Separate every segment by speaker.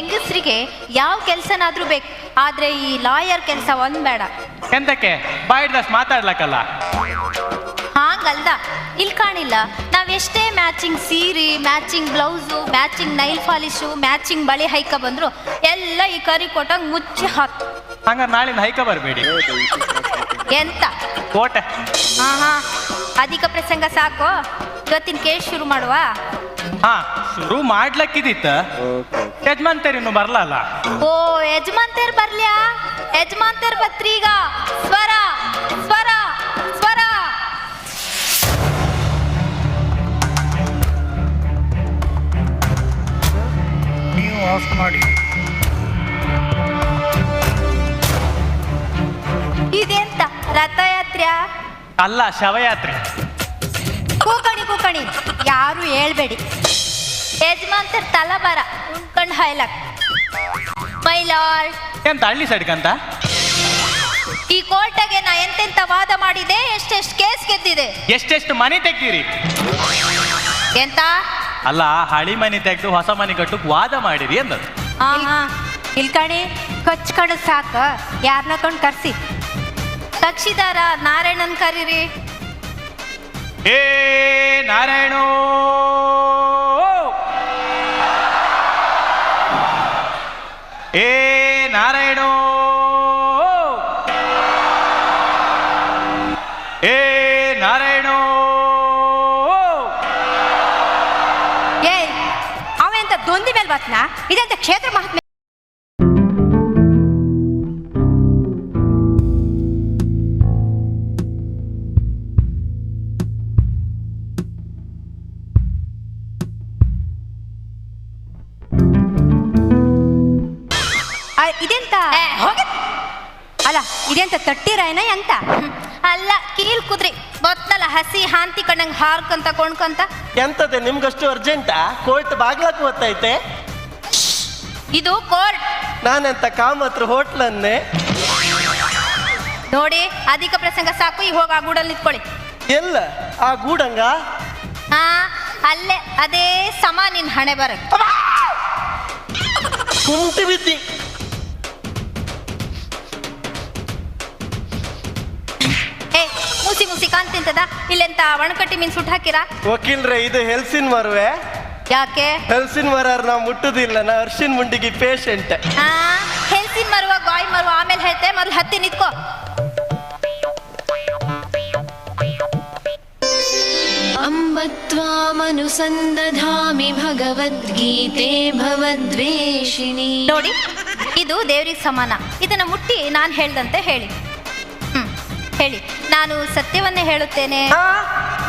Speaker 1: ಹೆಂಗಸ್ರಿಗೆ ಯಾವ ಕೆಲಸನಾದ್ರೂ ಬೇಕು ಆದ್ರೆ ಈ ಲಾಯರ್ ಕೆಲಸ ಒಂದ್ ಬೇಡ.
Speaker 2: ಎಂತಕ್ಕೆ? ಬಾಯಿಡ್ದಷ್ಟು ಮಾತಾಡ್ಲಕ್ಕಲ್ಲ.
Speaker 1: ಹಾಂಗಲ್ದ ಇಲ್ಲಿ ಕಾಣಿಲ್ಲ ನಾವೆಷ್ಟೇ ಮ್ಯಾಚಿಂಗ್ ಸೀರೆ matching blouse matching nail polish matching ಬಳಿ ಹೈಕ ಬಂದ್ರು ಎಲ್ಲ ಈ ಕರಿ ಕೊಟ್ಟಂಗ್ ಮುಚ್ಚಿ ಹಾಕ್.
Speaker 2: ಹಂಗಾರೆ ನಾಳೆ ಹೈಕ ಬರಬೇಡಿ.
Speaker 1: ಎಂತ?
Speaker 2: ಕೋಟ.
Speaker 1: ಹಾ ಹಾ ಅಧಿಕ ಪ್ರಸಂಗ ಸಾಕು? ಇವತ್ತಿನ ಕೇಸ್ ಶುರು ಮಾಡುವ?
Speaker 2: ಹಾ. ಶುರು ಮಾಡ್ಲಕ್ಕಿದಿತ್ತ. ಯಜಮಾನ್ತೇರಿನ್ನು ಬರ್ಲಲ್ಲ?
Speaker 1: ಓ ಯಜಮಾನ್ತೇರ್ ಬರ್ಲ್ಯಾ? ಯಜಮಾನ್ತೇರ್ ಬತ್ರೀಗ. ಸ್ವರ ಸ್ವರ ಸ್ವರ.
Speaker 3: ನೀವು ಆಫ್ ಮಾಡಿ.
Speaker 1: ಇದೆಂತ? ರಥಯಾತ್ರೆ
Speaker 2: ಅಲ್ಲ ಶವಯಾತ್ರೆ.
Speaker 1: ಕೂಕಣಿ ಕೂಕಣಿ. ಯಾರು ಹೇಳ್ಬೇಡಿ. ಯಜಮಾನ್ತೇರ್ ಉಂಡ್ಕೊಂಡು ಉಣ್ಕಂಡ್ ಮೈ ಲಾರ್ಡ್.
Speaker 2: ಎಂತ ಹಳ್ಳಿ ಸಡ್ಕಂತ?
Speaker 1: ಈ ಕೋರ್ಟಗೆ ನಾ ಎಂತೆಂತ ವಾದ ಮಾಡಿದೆ ಎಷ್ಟೆಷ್ಟು ಕೇಸ್ ಗೆದ್ದಿದೆ.
Speaker 2: ಎಷ್ಟೆಷ್ಟು ಮನೆ ತೆಗ್ದಿರಿ?
Speaker 1: ಎಂತ?
Speaker 2: ಅಲ್ಲ ಹಳಿ ಮನೆ ತೆಗೆದು ಹೊಸ ಮನೆ ಕಟ್ಟಕ್ ವಾದ ಮಾಡಿರಿ ಎಂದದು.
Speaker 1: ಇಲ್ಕಾಣಿ ಕಚ್ಕಣ ಸಾಕ. ಯಾರನ್ನ ಕೊಂಡು ಕರ್ಸಿ. ಕಕ್ಷಿದಾರ ನಾರಾಯಣನ್ ಕರೀರಿ.
Speaker 2: ಏ ನಾರಾಯಣೋ! ಏ ನಾರಾಯಣೋ! ಏ ನಾರಾಯಣೋ!
Speaker 1: ಏಯ್ ಅವೆಂತ ದೊಂದಿ ಮೇಲೆ ಬತ್ನ ಇದೆಂತ ಕ್ಷೇತ್ರ ಮಹಾತ್ಮೆ ಇದೆಂತ ತಟ್ಟಿರಾಯನ ಎಂತ? ಅಲ್ಲ ಕೀಲ್ ಕುದ್ರಿ. ಗೊತ್ತಲ್ಲ ಹಸಿ ಹಾಂತಿ ಕಣ್ಣಂಗ್ ಹಾರ್ಕಂತ ಕೊಂಡ್ಕಂತ.
Speaker 4: ಎಂತದೆ ನಿಮ್ಗಷ್ಟು ಅರ್ಜೆಂಟಾ ಕೋರ್ಟ್ ಬಾಗ್ಲಕ್ ಗೊತ್ತೈತೆ
Speaker 1: ಇದು ಕೋರ್ಟ್.
Speaker 4: ನಾನೆಂತ ಕಾಮತ್ರ ಹೋಟ್ಲನ್ನೇ?
Speaker 1: ನೋಡಿ ಅಧಿಕ ಪ್ರಸಂಗ ಸಾಕು ಈಗ ಹೋಗಿ ಆ ಗೂಡಲ್ಲಿ ನಿಂತ್ಕೊಳ್ಳಿ.
Speaker 4: ಎಲ್ಲ? ಆ ಗೂಡಂಗ?
Speaker 1: ಹಾ ಅಲ್ಲೇ ಅದೇ ಸಮ ನಿನ್ ಹಣೆ ಬರ
Speaker 4: ಕುಂಟಿ ಬಿದ್ದಿ.
Speaker 1: ಮುಸಿ ಮುಸಿ ಕಾಣ್ತಿಂತದ? ಇಲ್ಲೆಂತ ಒಣಕಟ್ಟಿ ಮೀನ್ ಸುಟ್ಟು ಹಾಕಿರಾ?
Speaker 4: ವಕೀಲ್ರೆ ಇದು ಹೆಲ್ಸಿನ್ ಮರುವೆ.
Speaker 1: ಯಾಕೆ?
Speaker 4: ಹೆಲ್ಸಿನ್ ಮರ ನಾವು ಮುಟ್ಟುದಿಲ್ಲ ನಾ ಅರ್ಶಿನ್ ಮುಂಡಿಗೆ ಪೇಷಂಟ್.
Speaker 1: ಹಾ ಹೆಲ್ಸಿನ್ ಮರುವ ಗಾಯ್ ಮರುವ ಆಮೇಲೆ ಹೇಳ್ತೆ ಮೊದ್ಲು ಹತ್ತಿ ನಿಂತ್ಕೋ.
Speaker 5: ಅಂಬತ್ವಾಮನುಸಂದಧಾಮಿ ಭಗವದ್ಗೀತೆ ಭವದ್ವೇಷಿಣಿ.
Speaker 1: ನೋಡಿ ಇದು ದೇವ್ರಿಗೆ ಸಮಾನ. ಇದನ್ನ ಮುಟ್ಟಿ ನಾನು ಹೇಳ್ದಂತೆ ಹೇಳಿ. ಹೇಳಿ. ನಾನು ಸತ್ಯವನ್ನೇ ಹೇಳುತ್ತೇನೆ.
Speaker 4: ಹಾ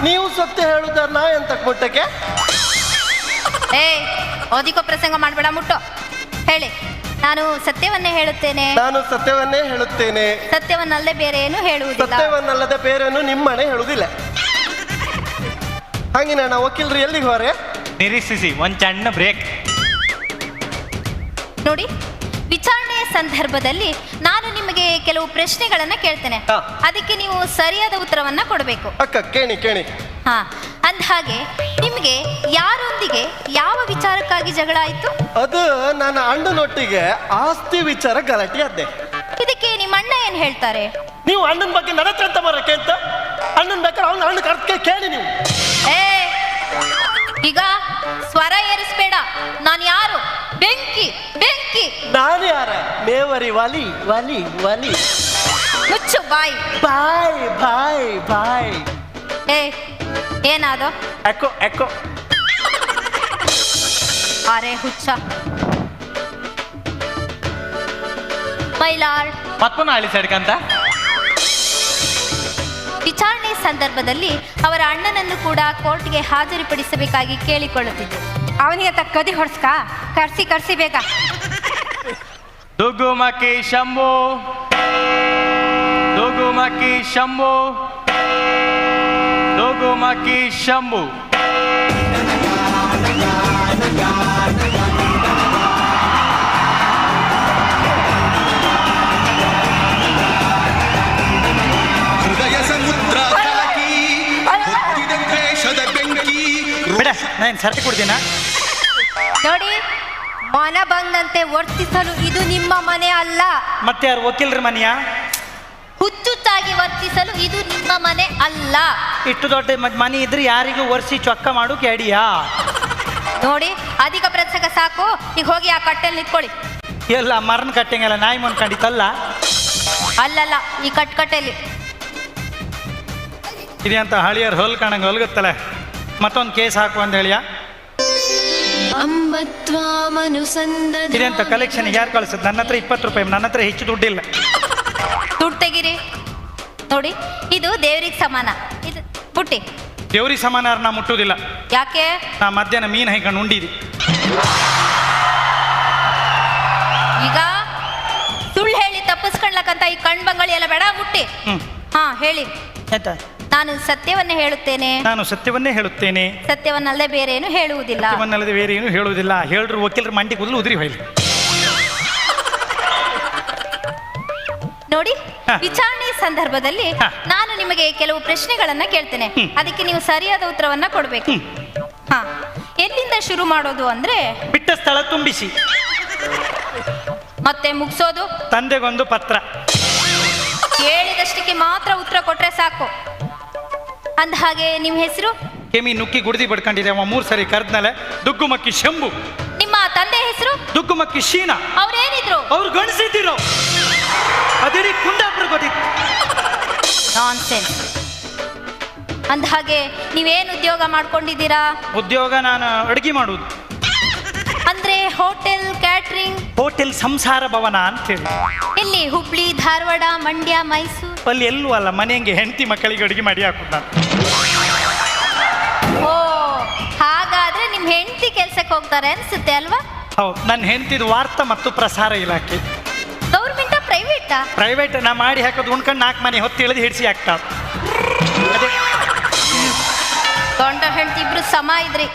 Speaker 4: ನೀವು ಸತ್ಯ ಹೇಳುದಲ್ಲ ಎಂತ ಮುಟ್ಟಕ್ಕೆ
Speaker 1: ಏ ಓದಿಕೋ ಪ್ರಸಂಗ ಮಾಡಬೇಡ ಮುಟ್ಟು. ಹೇಳಿ ನಾನು ಸತ್ಯವನ್ನೇ ಹೇಳುತ್ತೇನೆ.
Speaker 4: ನಾನು ಸತ್ಯವನ್ನೇ ಹೇಳುತ್ತೇನೆ.
Speaker 1: ಸತ್ಯವನ್ನಲ್ಲದೆ ಬೇರೆ ಏನು ಹೇಳುವುದಿಲ್ಲ.
Speaker 4: ಸತ್ಯವನ್ನಲ್ಲದೆ ಬೇರೇನು ನಿಮ್ಮನೆ ಹೇಳುವುದಿಲ್ಲ. ಹಂಗಿನ ನಾ ವಕೀಲ್ರು ಎಲ್ಲಿಗೆ ಹೋರೆ?
Speaker 2: ನಿರೀಕ್ಷಿಸಿ ಒಂದ್ ಸಣ್ಣ ಬ್ರೇಕ್
Speaker 1: ನೋಡಿ. ಸಂದರ್ಭದಲ್ಲಿ ನಾನು ನಿಮಗೆ ಕೆಲವು ಪ್ರಶ್ನೆಗಳನ್ನ ಕೇಳ್ತೇನೆ.
Speaker 4: ಹಾ.
Speaker 1: ಅದಕ್ಕೆ ನೀವು ಸರಿಯಾದ ಉತ್ತರವನ್ನ ಕೊಡಬೇಕು.
Speaker 4: ಅಕ್ಕ ಕೇಣಿ ಕೇಣಿ
Speaker 1: ಹಾ ಅಂದ ಹಾಗೆ ನಿಮಗೆ ಯಾರೊಂದಿಗೆ ಯಾವ ವಿಚಾರಕ್ಕಾಗಿ ಜಗಳ ಆಯ್ತು?
Speaker 4: ಅದು ನನ್ನ ಅಣ್ಣನೊಟ್ಟಿಗೆ ಆಸ್ತಿ ವಿಚಾರ ಗಲಾಟೆ ಆದ್ದೆ.
Speaker 1: ಇದಕ್ಕೆ ನಿಮ್ಮ ಅಣ್ಣ ಏನ್ ಹೇಳ್ತಾರೆ?
Speaker 4: ನೀವು ಅಣ್ಣನ ಬಗ್ಗೆ ನಡತ್ರ ಅಂತ ಬರಕ್ಕೆ ಅಂತ? ಅಣ್ಣನ ಬೇಕಾದ್ರೆ ಅವ್ನ ಅಣ್ಣ ಕರ್ತಕ್ಕೆ ಕೇಳಿ ನೀವು.
Speaker 1: ಏ ಈಗ ಸ್ವರ ಏರಿಸ್ಬೇಡ. ನಾನು ಯಾರು? ಬೆಂಕಿ ಬೆಂಕಿ.
Speaker 4: ನಾನು ಯಾರ? ಮೇವರಿ ವಲಿ ವಲಿ ವಲಿ.
Speaker 1: ಮುಚ್ಚು ಬಾಯಿ.
Speaker 4: ಬಾಯ್ ಬಾಯ್ ಬಾಯ್.
Speaker 1: ಏ ಏನಾದೋ?
Speaker 4: ಎಕ್ಕೋ ಎಕ್ಕೋ
Speaker 1: ಅರೆ ಹುಚ್ಚ. ಮೈಲಾಳ್.
Speaker 2: ಮತ್ತೊಂದು ಹಳ್ಳಿ ಸಡ್ಕಂತ?
Speaker 1: ವಿಚಾರಣೆ ಸಂದರ್ಭದಲ್ಲಿ ಅವರ ಅಣ್ಣನನ್ನು ಕೂಡ ಕೋರ್ಟ್ಗೆ ಹಾಜರುಪಡಿಸಬೇಕಾಗಿ ಕೇಳಿಕೊಳ್ಳುತ್ತಿದ್ದೆ. ಅವನಿಗೆ ತಕ್ಕದಿ ಹೊಡ್ಸ್ಕ? ಕರ್ಸಿ ಕರ್ಸಿ ಬೇಗ.
Speaker 2: ದುಗುಮಕಿ ಶಂಭು. ದುಗುಮಕಿ ಶಂಭು. ದುಗುಮಕಿ ಶಂಭು. ಬಿಡ ನಾನು ಸರ್ತಿ ಕೊಡ್ತೀನ?
Speaker 1: ನೋಡಿ ಮನ ಬಂದಂತೆ ವರ್ತಿಸಲು ಇದು ನಿಮ್ಮ ಮನೆ ಅಲ್ಲ.
Speaker 3: ಮತ್ತೆ ಯಾರು ವಕೀಲರ ಮನೆಯ?
Speaker 1: ಹುಚ್ಚುಚ್ಚಾಗಿ ವರ್ತಿಸಲು ಇದು ನಿಮ್ಮ ಮನೆ ಅಲ್ಲ.
Speaker 3: ಇಷ್ಟು ದೊಡ್ಡ ಮ- ಮನೆ ಇದ್ರೆ ಯಾರಿಗೂ ಒರೆಸಿ ಚೊಕ್ಕ ಮಾಡು ಕೇಡಿಯಾ?
Speaker 1: ನೋಡಿ ಅಧಿಕ ಪ್ರಸಂಗ ಸಾಕು ಈಗ ಹೋಗಿ ಆ ಕಟ್ಟೆಲ್ ನಿಂತ್ಕೊಳ್ಳಿ.
Speaker 3: ಎಲ್ಲ ಮರಣ ಕಟ್ಟಂಗೆಲ್ಲ ನಾಯಿ ಮನ್ ಕಂಡಿತಲ್ಲ?
Speaker 1: ಅಲ್ಲಲ್ಲ ಈ ಕಟ್ ಇದೆ
Speaker 3: ಅಂತ ಹಳಿಯರ್ ಹೊಲ್ ಕಾಣಂಗೆ ಹೊಲ್ಗುತ್ತಲ್ಲ ಮತ್ತೊಂದು ಕೇಸ್ ಹಾಕು ಅಂತ ಹೇಳಿಯ?
Speaker 5: ಅಂಬ ತ್ವಾಮನುಸಂದಧಾಮಿ.
Speaker 3: ಇದೆಂತ ಕಲೆಕ್ಷನ್ ಯಾರು ಕಳಿಸುದು? ನನ್ನ ಹತ್ರ ಇಪ್ಪತ್ತು ರೂಪಾಯಿ ನನ್ನ ಹತ್ರ ಹೆಚ್ಚು ದುಡ್ಡಿಲ್ಲ.
Speaker 1: ದುಡ್ಡು ತೆಗಿರಿ. ನೋಡಿ ಇದು ದೇವ್ರಿಗೆ ಸಮಾನ. ಇದು ಪುಟ್ಟಿ.
Speaker 3: ದೇವ್ರಿಗೆ ಸಮಾನ ನಾ ಮುಟ್ಟುದಿಲ್ಲ
Speaker 1: ಯಾಕೆ?
Speaker 3: ನಾ ಮಧ್ಯಾಹ್ನ ಮೀನು ಹೈಕೊಂಡು ಉಂಡಿದಿ
Speaker 1: ಈಗ ಸುಳ್ಳು ಹೇಳಿ ತಪ್ಪಿಸ್ಕೊಳ್ಲಕ್ಕಂತ ಈ ಕಣ್ ಬಂಗಳಿ ಎಲ್ಲ ಬೇಡ ಮುಟ್ಟಿ.
Speaker 3: ಹ್ಮ್.
Speaker 1: ಹಾ ಹೇಳಿ.
Speaker 3: ಆಯ್ತಾ
Speaker 1: ನಾನು ಸತ್ಯವನ್ನೇ ಹೇಳುತ್ತೇನೆ.
Speaker 3: ನಾನು ಸತ್ಯವನ್ನೇ ಹೇಳುತ್ತೇನೆ.
Speaker 1: ಸತ್ಯವನ್ನಲ್ಲದೆ ಬೇರೆ ಏನು ಹೇಳುವುದಿಲ್ಲ.
Speaker 3: ಸತ್ಯವನ್ನಲ್ಲದೆ ಬೇರೆ ಏನು ಹೇಳುವುದಿಲ್ಲ. ಹೇಳ್ರು ವಕೀಲರು ಮಂಡಿ ಕೂದಲು ಉದುರಿ ಹೋಯ್ಲಿ.
Speaker 1: ನೋಡಿ ವಿಚಾರಣೆ ಸಂದರ್ಭದಲ್ಲಿ ನಾನು ನಿಮಗೆ ಕೆಲವು ಪ್ರಶ್ನೆಗಳನ್ನ ಕೇಳ್ತೇನೆ. ಅದಕ್ಕೆ ನೀವು ಸರಿಯಾದ ಉತ್ತರವನ್ನ ಕೊಡ್ಬೇಕು. ಹಾ. ಎಲ್ಲಿಂದ ಶುರು ಮಾಡೋದು ಅಂದ್ರೆ?
Speaker 3: ಬಿಟ್ಟ ಸ್ಥಳ ತುಂಬಿಸಿ.
Speaker 1: ಮತ್ತೆ ಮುಗಿಸೋದು?
Speaker 3: ತಂದೆಗೊಂದು ಪತ್ರ.
Speaker 1: ಕೇಳಿದಷ್ಟಕ್ಕೆ ಮಾತ್ರ ಉತ್ತರ ಕೊಟ್ರೆ ಸಾಕು. ಅಂದ ಹಾಗೆ ನಿಮ್ಮ ಹೆಸರು?
Speaker 3: ಕೆಮಿ ನುಕ್ಕಿ ಗುಡ್ದಿ ಬಡ್ಕೊಂಡಿದೆ. ಅವ ಮೂರು ಸರಿ ಕರ್ದ್ನಲೆ. ದುಗ್ಗುಮಕ್ಕಿ ಶಂಭು.
Speaker 1: ನಿಮ್ಮ ತಂದೆ ಹೆಸರು?
Speaker 3: ದುಗ್ಗುಮಕ್ಕಿ ಶೀನಾ.
Speaker 1: ಅವ್ರೇನಿದ್ರು?
Speaker 3: ಅವ್ರು ಗಣಿಸಿದ್ದೀರೋ ಅದಿಡೀ ಕುಂದಾಪುರ ಗೊತ್ತಿತ್ತು
Speaker 1: ನಾನ್ಸೆನ್ಸ್. ಅಂದ ಹಾಗೆ ನೀವೇನು ಉದ್ಯೋಗ ಮಾಡ್ಕೊಂಡಿದ್ದೀರಾ?
Speaker 3: ಉದ್ಯೋಗ ನಾನು ಅಡುಗೆ ಮಾಡುದು
Speaker 1: ಅಂದ್ರೆ ಹೋಟೆಲ್ ಕ್ಯಾಟ್ರಿಂಗ್?
Speaker 3: ಹೋಟೆಲ್ ಸಂಸಾರ ಭವನ ಅಂತೇಳಿ
Speaker 1: ಇಲ್ಲಿ ಹುಬ್ಳಿ ಧಾರವಾಡ ಮಂಡ್ಯ ಮೈಸೂರು?
Speaker 3: ಅಲ್ಲಿ ಎಲ್ಲೂ ಅಲ್ಲ ಮನೆಯಂಗೆ ಹೆಂಡತಿ ಮಕ್ಕಳಿಗೆ ಅಡುಗೆ ಮಾಡಿ ಹಾಕುದು ನಾನು.
Speaker 1: ಓ ಹಾಗಾದ್ರೆ ನಿಮ್ ಹೆಂಡತಿ ಕೆಲ್ಸಕ್ಕೆ ಹೋಗ್ತಾರೆ ಅನ್ಸುತ್ತೆ ಅಲ್ವಾ?
Speaker 3: ಹೌದು ನನ್ನ ಹೆಂಡತಿದು ವಾರ್ತಾ ಮತ್ತು ಪ್ರಸಾರ ಇಲಾಖೆ.
Speaker 1: ಗೌರ್ಮೆಂಟ್ ಪ್ರೈವೇಟಾ?
Speaker 3: ಪ್ರೈವೇಟ್ ನಾ ಮಾಡಿ ಹಾಕೋದು ಉಣ್ಕೊಂಡು ನಾಲ್ಕು ಮನೆ ಹೊತ್ತು ಇಳಿದು ಹಿಡಿಸಿ ಹಾಕ್ತಾ.
Speaker 1: ಗಂಡ ಹೆಂಡತಿ ಇಬ್ರು ಸಮ ಇದ್ರಿ.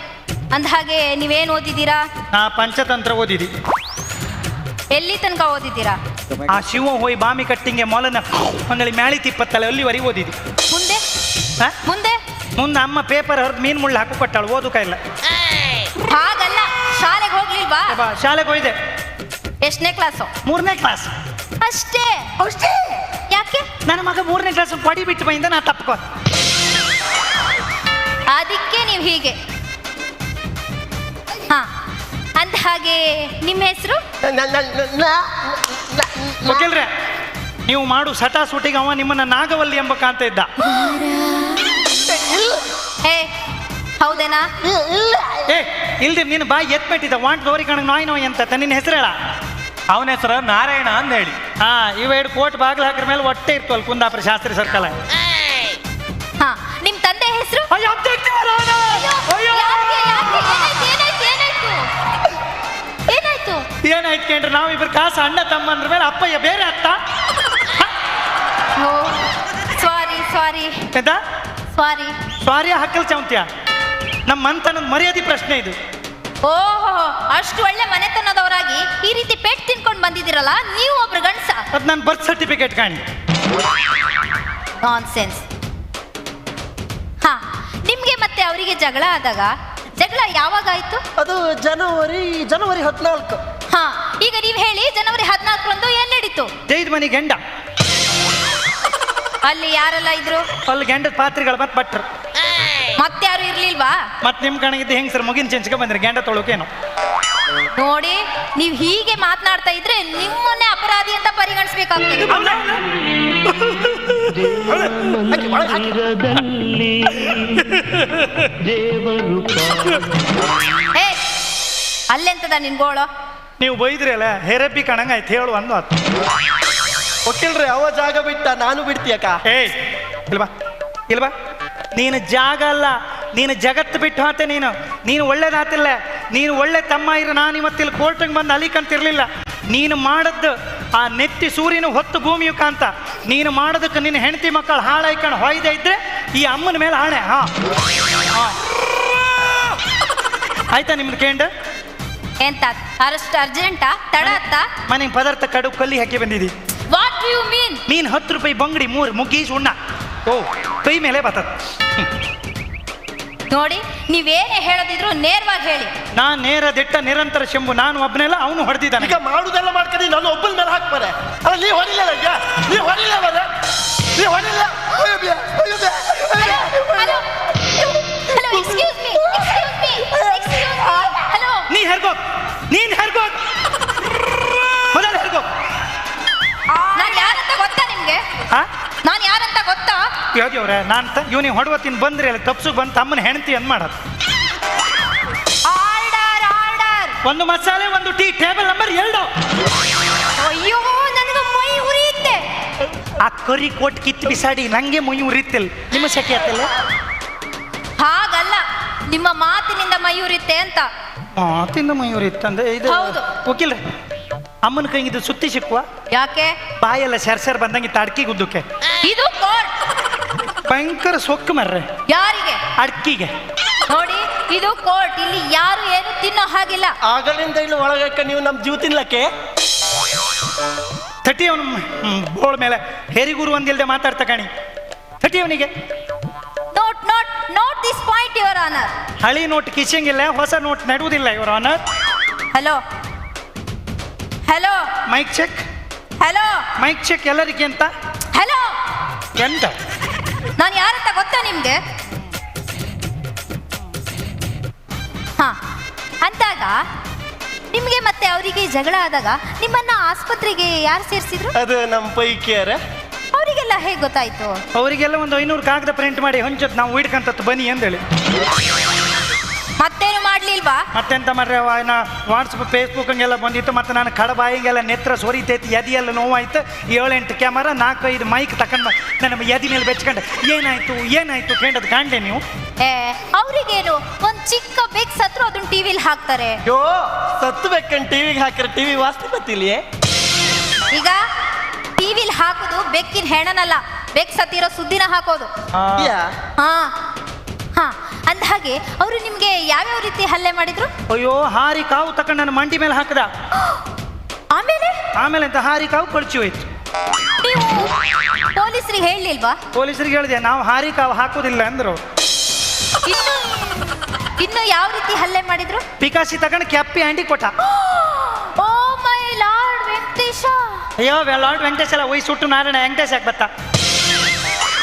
Speaker 1: ಅಂದ ಹಾಗೆ ನೀವೇನು ಓದಿದ್ದೀರಾ?
Speaker 3: ನಾ ಪಂಚತಂತ್ರ ಓದಿದಿ.
Speaker 1: ಎಲ್ಲಿ ತನಕ ಓದಿದ್ದೀರಾ?
Speaker 3: ಆ ಶಿವ ಹೋಯ್ ಬಾಮಿ ಕಟ್ಟಿಂಗೆ ಮೊಲನ ಒಂದಳಿ ಮ್ಯಾಳಿ ತಿಪ್ಪತ್ತಲ್ಲ ಅಲ್ಲಿವರೆಗೆ ಓದಿದ್ವಿ
Speaker 1: ಮುಂದೆ?
Speaker 3: ಹಾ?
Speaker 1: ಮುಂದೆ?
Speaker 3: ಮುಂದೆ ಅಮ್ಮ ಪೇಪರ್ ಹರಿದು ಮೀನ್ ಮುಳ್ಳು ಹಾಕು ಕೊಟ್ಟಾಳು ಓದುಕ ಇಲ್ಲ.
Speaker 1: ಹಾಗಲ್ಲ ಶಾಲೆಗೆ ಹೋಗ್ಲಿಲ್ವಾ?
Speaker 3: ಬಾ ಶಾಲೆಗೆ ಹೋಯ್ದೆ.
Speaker 1: ಎಷ್ಟನೇ ಕ್ಲಾಸು
Speaker 3: ಮೂರನೇ ಕ್ಲಾಸ್
Speaker 1: ಅಷ್ಟೇ? ಅಷ್ಟೇ? ಯಾಕೆ?
Speaker 3: ನನ್ನ ಮಗ ಮೂರನೇ ಕ್ಲಾಸ್ ಪಡಿ ಬಿಟ್ಟು ಬಂದ ನಾ ತಪ್ಕೋ.
Speaker 1: ಅದಕ್ಕೆ ನೀವು ಹೀಗೆ. ಹಾಗೆ ನಿಮ್ಮ ಹೆಸರು?
Speaker 3: ವಕೀಲ್ರೆ ನೀವು ಮಾಡು ಸಟಾ ಸುಟಿಗೆ ಅವ ನಿಮ್ಮನ್ನ ನಾಗವಲ್ಲಿ ಎಂಬ ಕಾಂತ ಇದ್ದ.
Speaker 1: ಹೇ ಹೌದೇನಾ?
Speaker 3: ಏ ಇಲ್ದಿ ನಿನ್ನ ಬಾಯಿ ಎತ್ಬಿಟ್ಟಿದ್ದ ವಾಂಟ್ ಗೌರಿ ಕಣಕ್ ನಾಯಿ ನೋಯ್ ಅಂತ ನಿನ್ನ ಹೆಸರು ಹೇಳ.
Speaker 2: ಅವನ ಹೆಸರು ನಾರಾಯಣ ಅಂತ ಹೇಳಿ.
Speaker 3: ಹಾ ಇವ ಎರಡು ಕೋಟ್ ಬಾಗಿಲು ಹಾಕಿದ ಮೇಲೆ ಒಟ್ಟೆ ಇತ್ತು ಅಲ್ಲಿ ಕುಂದಾಪುರ ಶಾಸ್ತ್ರಿ ಸರ್ಕಲ್
Speaker 1: ಹಾ ನಿಮ್ ತಂದೆ ಹೆಸರು?
Speaker 3: ಅಯ್ಯೋ ಅಬ್ಜೆಕ್ಟಿವ್ ಅಯ್ಯೋ
Speaker 1: ಯಾಕೆ ಏನಾಯ್ತು
Speaker 3: ಇಟ್ಕೊಂಡ್ರಿ ನಾವು ಇಬ್ರು ಕಾಸು ಅಣ್ಣ ತಮ್ಮ ಅಂದ್ರ ಮೇಲೆ ಅಪ್ಪಯ್ಯ ಬೇರೆ ಅತ್ತ?
Speaker 1: ಓ ಸಾರಿ ಸಾರಿ
Speaker 3: ಆಯ್ತಾ
Speaker 1: ಸಾರಿ
Speaker 3: ಸಾರಿ ಹಕ್ಕಲ್ ಚೌಂತ್ಯ ನಮ್ಮ ಮಂತನದ ಮರ್ಯಾದೆ ಪ್ರಶ್ನೆ ಇದು.
Speaker 1: ಓಹೋ ಅಷ್ಟು ಒಳ್ಳೆ ಮನೆತನದವರಾಗಿ ಈ ರೀತಿ ಪೆಟ್ ತಿನ್ಕೊಂಡು ಬಂದಿದ್ದೀರಲ್ಲ ನೀವು ಒಬ್ರು ಗಂಡಸ.
Speaker 3: ಅದು ನನ್ನ ಬರ್ತ್ ಸರ್ಟಿಫಿಕೇಟ್ ಕಾಣಿ.
Speaker 1: ನಾನ್ ಸೆನ್ಸ್ ಹಾ ನಿಮ್ಗೆ ಮತ್ತೆ ಅವರಿಗೆ ಜಗಳ ಆದಾಗ ಜಗಳ ಯಾವಾಗ ಆಯ್ತು?
Speaker 4: ಅದು ಜನವರಿ ಜನವರಿ ಹದಿನಾಲ್ಕು.
Speaker 1: ಹಾ ಈಗ ನೀವು ಹೇಳಿ ಜನವರಿ ಹದಿನಾಲ್ಕರಂದು ಏನ್ ನಡೀತು?
Speaker 3: ಜೈದ್ ಮನೆ ಗಂಡ.
Speaker 1: ಅಲ್ಲಿ ಯಾರೆಲ್ಲ ಇದ್ರು?
Speaker 3: ಅಲ್ಲಿ ಗಂಡದ ಪಾತ್ರೆಗಳು ಮತ್ತೆ ಭಟ್ರು.
Speaker 1: ಮತ್ತೆ ಯಾರು ಇರ್ಲಿಲ್ವಾ?
Speaker 3: ಮತ್ತೆ ನಿಮ್ಮ ಹೆಂಗ್ ಸರ್ ಮುಗಿನ ಚೆಂಚ್ಕ ಬಂದ್ರಿ ಗಂಡ ತೊಳಕೇನು
Speaker 1: ನೋಡಿ ನೀವು ಹೀಗೆ ಮಾತನಾಡ್ತಾ ಇದ್ರೆ ನಿಮ್ಮನ್ನೇ ಅಪರಾಧಿ ಅಂತ ಪರಿಗಣಿಸ್ಬೇಕಾಗ್ತದೆ. ಹೇ ಅಲ್ಲೆಂತದ ನಿನ್ ಗೋಳು?
Speaker 3: ನೀವು ಬೈದ್ರಿ ಅಲ್ಲ ಹೆರಪಿ ಕಣಂಗ ಆಯ್ತು ಹೇಳು ಅಂದು ಆತು
Speaker 4: ವಕೀಲ್ರೆ ಅವ ಜಾಗ ಬಿಟ್ಟ ನಾನು ಬಿಡ್ತೀಯಕ್ಕ
Speaker 3: ಏಯ್ ಇಲ್ವಾ ಇಲ್ವಾ ನೀನು ಜಾಗ ಅಲ್ಲ ನೀನು ಜಗತ್ತು ಬಿಟ್ಟು ಹಾತೆ ನೀನು. ನೀನು ಒಳ್ಳೇದಾತಿಲ್ಲ ನೀನು ಒಳ್ಳೆ ತಮ್ಮ ಇರು ನಾನು ಇವತ್ತಿಲ್ಲಿ ಕೋರ್ಟಿಗೆ ಬಂದು ಅಲಿಕಂತಿರ್ಲಿಲ್ಲ. ನೀನು ಮಾಡದ್ದು ಆ ನೆತ್ತಿ ಸೂರ್ಯನ ಹೊತ್ತು ಭೂಮಿಯು ಕಾಂತ ನೀನು ಮಾಡೋದಕ್ಕೆ ನಿನ್ನ ಹೆಂಡತಿ ಮಕ್ಕಳು ಹಾಳಾಯ್ಕೊಂಡು ಹೊಯ್ದೆ ಇದ್ರೆ ಈ ಅಮ್ಮನ ಮೇಲೆ ಹಾಳೆ ಹಾ. ಹಾ. ಆಯ್ತಾ ನಿಮ್ದು ಕೇಂಡ?
Speaker 1: ಎಂತ? ಅರಷ್ಟು ಅರ್ಜೆಂಟಾ? ತಡ ಅತ್ತ?
Speaker 3: ಮನೆಗೆ ಪದಾರ್ಥ ಕಡು ಕಲ್ಲಿ ಹಾಕಿ ಬಂದಿದ್ದಿ
Speaker 1: ವಾಟ್ ಯು ಮೀನ್
Speaker 3: ಮೀನ್ ಹತ್ತು ರೂಪಾಯಿ ಬಂಗಡಿ ಮೂರು ಮುಗ್ಗಿ ಉಣ್ಣ. ಓ ಕೈ ಮೇಲೆ ಬರ್ತದ.
Speaker 1: ನೋಡಿ ನೀವೇನೇ ಹೇಳದಿದ್ರು ನೇರವಾಗಿ ಹೇಳಿ.
Speaker 3: ನಾನ್ ನೇರ ದಿಟ್ಟ ನಿರಂತರ ಶಂಭು ನಾನು ಒಬ್ಬನೆಲ್ಲ ಅವನು ಹೊಡೆದಿದ್ದಾನೆ.
Speaker 4: ಈಗ ಮಾಡುದೆಲ್ಲ ಮಾಡ್ಕೊಂಡು ನಾನು ಒಬ್ಬನ ಮೇಲೆ ಹಾಕ್ಬಾರೆ ಅಲ್ಲ ನೀ ಹೊಡಿಲ್ಲ ಈಗ? ನೀ ಹೊಡಿಲ್ಲ ನೀವು ನೀ
Speaker 3: ನೀನ್ ಹೆರ್ಗೋಗ್. ಮೊದಲು ಹೆರ್ಗೋಗ್.
Speaker 1: ನಾನು ಯಾರಂತ ಗೊತ್ತಾ ನಿಮ್ಗೆ?
Speaker 3: ಹಾ
Speaker 1: ನಾನು ಯಾರಂತ ಗೊತ್ತಾ?
Speaker 3: ಯಾವ್ದವ್ರೆ ನಾನು ತ ಇವನಿಗೆ ಹೊಡವತ್ತಿನ ಬಂದ್ರೆ ಅಲ್ಲಿ ತಪ್ಸು ಬಂದು ತಮ್ಮನ ಹೆಂಡತಿ ಅನ್ ಮಾಡ
Speaker 1: ಆರ್ಡರ್ ಆರ್ಡರ್.
Speaker 3: ಒಂದು ಮಸಾಲೆ ಒಂದು ಟೀ ಟೇಬಲ್ ನಂಬರ್ ಎರಡು.
Speaker 1: ಅಯ್ಯೋ ನನಗೆ ಮೈ ಉರಿಯುತ್ತೆ.
Speaker 3: ಆ ಕರಿ ಕೊಟ್ಟು ಕಿತ್ ಬಿಸಾಡಿ ನಂಗೆ ಮೈ ಉರಿಯುತ್ತಿಲ್ಲ ನಿಮ್ಮ ಸೆಕೆ ಆತಲ್ಲ
Speaker 1: ಹಾಗಲ್ಲ ನಿಮ್ಮ ಮಾತಿನಿಂದ ಮೈ ಉರಿಯುತ್ತೆ ಅಂತ.
Speaker 3: ಮಾತಿಂದ ಮುಯಿ ತಂದೆ ಇದು
Speaker 1: ಹೌದು.
Speaker 3: ವಕೀಲ್ರೆ ಅಮ್ಮನ ಇದು ಸುತ್ತಿ ಸಿಕ್ಕುವ?
Speaker 1: ಯಾಕೆ?
Speaker 3: ಬಾಯೆಲ್ಲ ಸೆರ್ಸೆರ್ ಬಂದಂಗೆ ತಡ್ಕಿ ಗುದ್ದಕ್ಕೆ.
Speaker 1: ಇದು ಕೋರ್ಟ್.
Speaker 3: ಭಯಂಕರ ಸೊಕ್ಕು ಮರ್ರೆ.
Speaker 1: ಯಾರಿಗೆ?
Speaker 3: ಅಡ್ಕಿಗೆ.
Speaker 1: ನೋಡಿ ಇದು ಕೋರ್ಟ್. ಇಲ್ಲಿ ಯಾರು ಏನು ತಿನ್ನೋ ಹಾಗಿಲ್ಲ.
Speaker 4: ಆಗಲಿಂದ ಇಲ್ಲಿ ಒಳಗಕ್ಕೆ ನೀವು ನಮ್ಮ ಜೀವ ತಿನ್ಲಕ್ಕೆ?
Speaker 3: ತಟಿ ಅವನ ಬೋಳ್ ಮೇಲೆ ಹೆರಿಗುರು ಒಂದಿಲ್ದೆ ಮಾತಾಡ್ತಾ ಕಾಣಿ. ತಟಿ ಅವನಿಗೆ
Speaker 1: note note this point your honour
Speaker 3: ಹಳಿ ನೋಟ್ ಕಿಶಂಗಿಲ್ಲ ಹೊಸ note ನೆಡುವುದಿಲ್ಲ your honour
Speaker 1: hello hello
Speaker 3: mic check
Speaker 1: hello
Speaker 3: mic check ಎಲ್ಲರಿಗೆ ಅಂತ
Speaker 1: ಹಲೋ
Speaker 3: ಎಂತ?
Speaker 1: ನಾನು ಯಾರಂತ ಗೊತ್ತಾ ನಿಮ್ಗೆ? ಹಾ ಅಂದಾಗ ನಿಮಗೆ ಮತ್ತೆ ಅವರಿಗೆ ಜಗಳ ಆದಾಗ ನಿಮ್ಮನ್ನ ಆಸ್ಪತ್ರೆಗೆ ಯಾರು ಸೇರಿಸಿದ್ರು?
Speaker 4: ಅದು ನಮ್ಮ ಪೈಕಿಯರ.
Speaker 1: ಅವರಿಗೆಲ್ಲ ಹೇಗೆ ಗೊತ್ತಾಯ್ತು?
Speaker 3: ಅವರಿಗೆಲ್ಲ ಒಂದು ಐನೂರು ಕಾಗದ ಪ್ರಿಂಟ್ ಮಾಡಿ ಹೊಂಚತ್ ನಾವು ಹಿಡ್ಕಂತತ್ತು ಬನ್ನಿ ಅಂದೇಳಿ.
Speaker 1: ಮತ್ತೇನು ಮಾಡ್ಲಿಲ್ವಾ?
Speaker 3: ಮತ್ತೆಂತ ಮಾಡ್ರೆ ನಾ ವಾಟ್ಸಪ್ ಫೇಸ್ಬುಕ್ ಹಂಗೆಲ್ಲ ಬಂದಿತ್ತು ಮತ್ತೆ ನಾನು ಕಡಬಾಯಿಗೆಲ್ಲ ನೆತ್ರ ಸೊರಿತೈತಿ ಯದಿ ಎಲ್ಲ ನೋವಾಯ್ತು. ಏಳೆಂಟು ಕ್ಯಾಮರಾ ನಾಲ್ಕೈದು ಮೈಕ್ ತಗೊಂಡು ನನ್ನ ಎದಿ ಮೇಲೆ ಬೆಚ್ಕೊಂಡೆ ಏನಾಯ್ತು ಏನಾಯ್ತು ಕೇಳೋದು ಕಾಣ್ದೆ ನೀವು?
Speaker 1: ಏ ಅವರಿಗೇನು ಒಂದು ಚಿಕ್ಕ ಬೆಕ್ ಸತ್ರು ಅದನ್ನ ಟಿವಿಲಿ ಹಾಕ್ತಾರೆ.
Speaker 4: ಯೋ ಸತ್ತು ಬೇಕಂತ ಟಿವಿಗೆ ಹಾಕಿರೋ ಟಿವಿ ವಾಸ್ತು ಗೊತ್ತಿಲ್ಲಿಯೇ
Speaker 1: ಈಗ? ಹಾಕೋದು ಬೆಕ್ಕಿನ ಹೆಣನಲ್ಲ. ಬೆಕ್ ಸತ್ತಿರೋ ಸುದ್ದಿನ ಹಾಕೋದು.
Speaker 4: ಯಾ
Speaker 1: ಹಾ. ಹಾ. ಅಂದ ಹಾಗೆ ಅವರು ನಿಮ್ಗೆ ಯಾವ್ಯಾವ ರೀತಿ ಹಲ್ಲೆ ಮಾಡಿದ್ರು?
Speaker 3: ಅಯ್ಯೋ ಹಾರಿ ಕಾವು ತಕೊಂಡ್ ನನ್ನ ಮಂಡಿ ಮೇಲೆ ಹಾಕದ.
Speaker 1: ಆಮೇಲೆ?
Speaker 3: ಆಮೇಲೆ ಅಂತ ಹಾರಿ ಕಾವು ಕೊಳ್ಚಿ ಹೋಯ್ತು.
Speaker 1: ನೀವು ಪೊಲೀಸರಿಗೆ ಹೇಳಲಿಲ್ವಾ?
Speaker 3: ಪೊಲೀಸರಿಗೆ ಹೇಳಿದೆ ನಾವು ಹಾರಿ ಕಾವು ಹಾಕೋದಿಲ್ಲ ಅಂದ್ರು.
Speaker 1: ಇನ್ನು ಇನ್ನು ಯಾವ ರೀತಿ ಹಲ್ಲೆ ಮಾಡಿದ್ರು?
Speaker 3: ಪಿಕಾಸಿ ತಗೊಂಡು ಕೆಪ್ಪಿ ಹ್ಯಾಂಡಿ ಕೊಟ್ಟ. ಅಯ್ಯೋ ಲಾರ್ಡ್ ವೆಂಕಟೇಶ್ ಅಲ್ಲ ಹೋಯ್ ಸುಟ್ಟು ನಾರಾಯಣ ವೆಂಕಟೇಶ್ ಯಾಕೆ ಬತ್ತ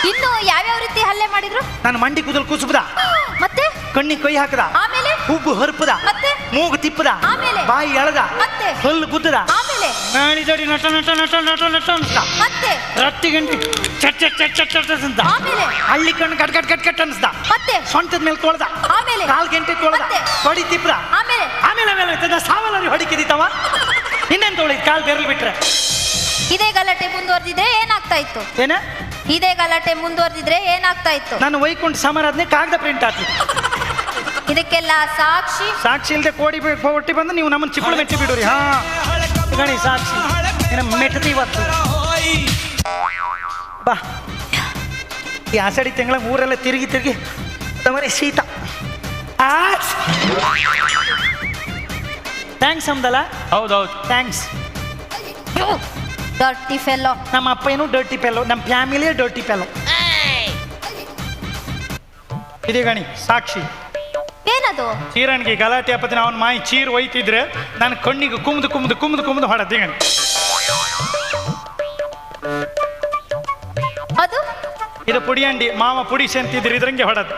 Speaker 1: ಇನ್ನು ಯಾವ್ಯಾವ ರೀತಿ ಹಲ್ಲೆ ಮಾಡಿದ್ರು?
Speaker 3: ನಾನು ಮಂಡಿ ಕೂದಲು ಕುಸುಬದ.
Speaker 1: ಮತ್ತೆ?
Speaker 3: ಕಣ್ಣಿ ಕೈ ಹಾಕದ.
Speaker 1: ಆಮೇಲೆ?
Speaker 3: ಹುಬ್ಬು ಹರ್ಪದ.
Speaker 1: ಮತ್ತೆ?
Speaker 3: ಮೂಗು ತಿಪ್ಪದ.
Speaker 1: ಆಮೇಲೆ?
Speaker 3: ಬಾಯಿ ಎಳದ.
Speaker 1: ಮತ್ತೆ?
Speaker 3: ಹಲ್ಲು ಗುದ್ದದ.
Speaker 1: ಆಮೇಲೆ?
Speaker 3: ನಾಳಿದಡಿ ನಟ ನಟ ನಟ ನಟ ನಟ ಅಂತ
Speaker 1: ಮತ್ತೆ?
Speaker 3: ರತ್ತಿ ಗಂಟಿ. ಚಟ್ ಚಟ್ ಚಟ್ ಚಟ್ ಚಟ್ ಅಂತ
Speaker 1: ಆಮೇಲೆ?
Speaker 3: ಹಳ್ಳಿ ಕಣ್ಣು ಕಟ್ ಕಟ್ ಕಟ್ ಕಟ್ ಅನ್ಸ್ದ
Speaker 1: ಮತ್ತೆ?
Speaker 3: ಸೊಂಟದ ಮೇಲೆ ತೊಳ್ದ.
Speaker 1: ಆಮೇಲೆ?
Speaker 3: ಕಾಲ್ ಗಂಟೆ ತೊಳ್ದ.
Speaker 1: ಮತ್ತೆ?
Speaker 3: ತೊಡಿ ತಿಪ್ಪದ.
Speaker 1: ಆಮೇಲೆ?
Speaker 3: ಆಮೇಲೆ ಆಮೇಲೆ ಸಾವಲ್ಲ ಹೊಡಿಕಿದಿತ್ತವ. ಇನ್ನೇನ್ ತೊಳಿ ಕಾಲ್ ಬೆರಲ್ ಬಿಟ್ರೆ.
Speaker 1: ಇದೇ ಗಲಾಟೆ ಮುಂದುವರೆದಿದ್ರೆ ಏನಾಗ್ತಾ ಇತ್ತು?
Speaker 3: ಏನ?
Speaker 1: ಇದೇ ಗಲಾಟೆ ಮುಂದುವರೆದಿದ್ರೆ ಏನಾಗ್ತಾ ಇತ್ತು?
Speaker 3: ನಾನು ವೈಕುಂಠ ಸಮಾರಾಧನೆ ಕಾಗದ ಪ್ರಿಂಟ್ ಆಗ್ತದೆ
Speaker 1: ಇದಕ್ಕೆಲ್ಲ ಸಾಕ್ಷಿ?
Speaker 3: ಸಾಕ್ಷಿ ಇಲ್ಲದೆ ಕೋಡಿ ಬಿ- ಕೊಟ್ಟಿ ಬಂದು ನೀವು ನಮ್ಮನ್ನು ಚಿಪ್ಪಳು ಮೆಟ್ಟಿ ಬಿಡೋರಿ ಹಾ. ಗಣಿ ಸಾಕ್ಷಿ. ನಿನ್ನ ಮೆಟ್ಟದಿ ಇವತ್ತು. ಬಾ. ಈ ಆಷಾಢಿ ತಿಂಗಳ ಊರೆಲ್ಲ ತಿರುಗಿ ತಿರುಗಿ ತಮರಿ ಶೀತ. ಥ್ಯಾಂಕ್ಸ್ ಅಂದಲ್ಲ
Speaker 2: ಹೌದೌದು
Speaker 3: ಥ್ಯಾಂಕ್ಸ್
Speaker 1: ಡರ್ಟಿ ಫೆಲ್ಲೋ
Speaker 3: ನಮ್ಮ ಅಪ್ಪ ಏನು ಡರ್ಟಿ ಪೆಲ್ಲೋ ನಮ್ಮ ಫ್ಯಾಮಿಲಿ ಡರ್ಟಿ ಪೆಲ್ಲೋ ಇದೆ ಗಣಿ ಸಾಕ್ಷಿ.
Speaker 1: ಏನದು?
Speaker 3: ಚೀರಣಿಗೆ ಗಲಾಟೆ ಅಪ್ಪತ್ತಿನ ಅವನ ಮಾಯಿ ಚೀರ್ ಒಯ್ತಿದ್ರೆ ನಾನು ಕಣ್ಣಿಗೆ ಕುಮ್ದು ಕುಮ್ದು ಕುಮ್ದು ಕುಮ್ದು ಹೊಡದ್ದೆ ಗಣಿ.
Speaker 1: ಅದು?
Speaker 3: ಇದು ಪುಡಿ ಅಂಡಿ ಮಾವ ಪುಡಿ ಸೆಂತಿದ್ರೆ ಇದ್ರಂಗೆ ಹೊಡದ್.